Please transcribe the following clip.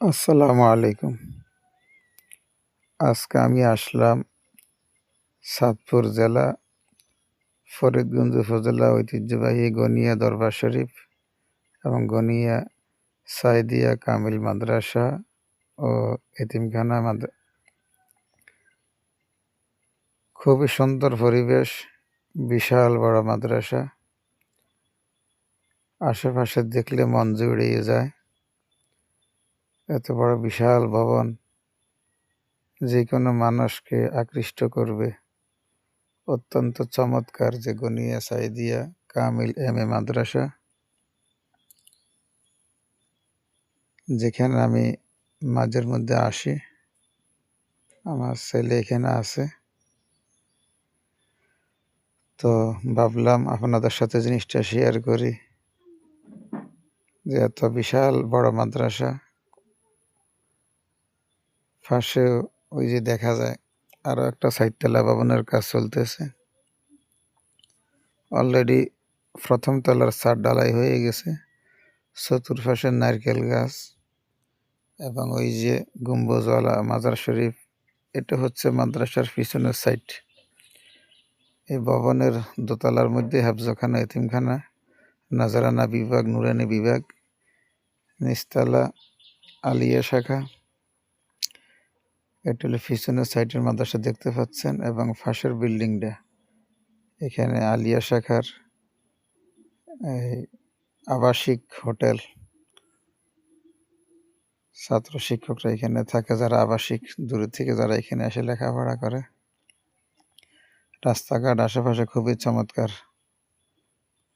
আসসালামু আলাইকুম। আজকে আমি আসলাম সাতপুর জেলা, ফরিদগঞ্জ উপজেলা ঐতিহ্যবাহী গনিয়া দরবার শরীফ এবং গনিয়া সাইদিয়া কামিল মাদ্রাসা ও এতিমখানা খুবই সুন্দর পরিবেশ, বিশাল বড় মাদ্রাসা। আশেপাশে দেখলে মন জুড়িয়ে যায়। এত বড় বিশাল ভবন যে কোনো মানুষকে আকৃষ্ট করবে। অত্যন্ত চমৎকার যে গনিয়া সাইদিয়া কামিল এম এ মাদ্রাসা। যেখানে আমি মাঝের মধ্যে আসি। আমার ছেলে এখানে আছে। তো ভাবলাম আপনাদের সাথে জিনিসটা শেয়ার করি যে এত বিশাল বড় মাদ্রাসা। পাশে ওই যে দেখা যায় আরও একটা সাইডতলা ভবনের কাজ চলতেছে। অলরেডি প্রথম তলার ছাদ ডালাই হয়ে গেছে। চতুর্পাশে নারকেল গাছ এবং ওই যে গম্বুজওয়ালা মাজার শরীফ, এটা হচ্ছে মাদ্রাসার পিছনের সাইড এই ভবনের দোতলার মধ্যে হাফজখানা, এতিমখানা, নাজারানা বিভাগ, নুরানি বিভাগ নিস্তালা আলিয়া শাখা। এটা হলো পিছনের সাইডের মাদ্রাসা দেখতে পাচ্ছেন এবং ফাঁসের বিল্ডিংটা। এখানে আলিয়া শাখার আবাসিক হোটেল। ছাত্র শিক্ষকরা এখানে থাকে যারা আবাসিক দূরের থেকে যারা এখানে এসে লেখাপড়া করে। রাস্তাঘাট আশেপাশে খুবই চমৎকার।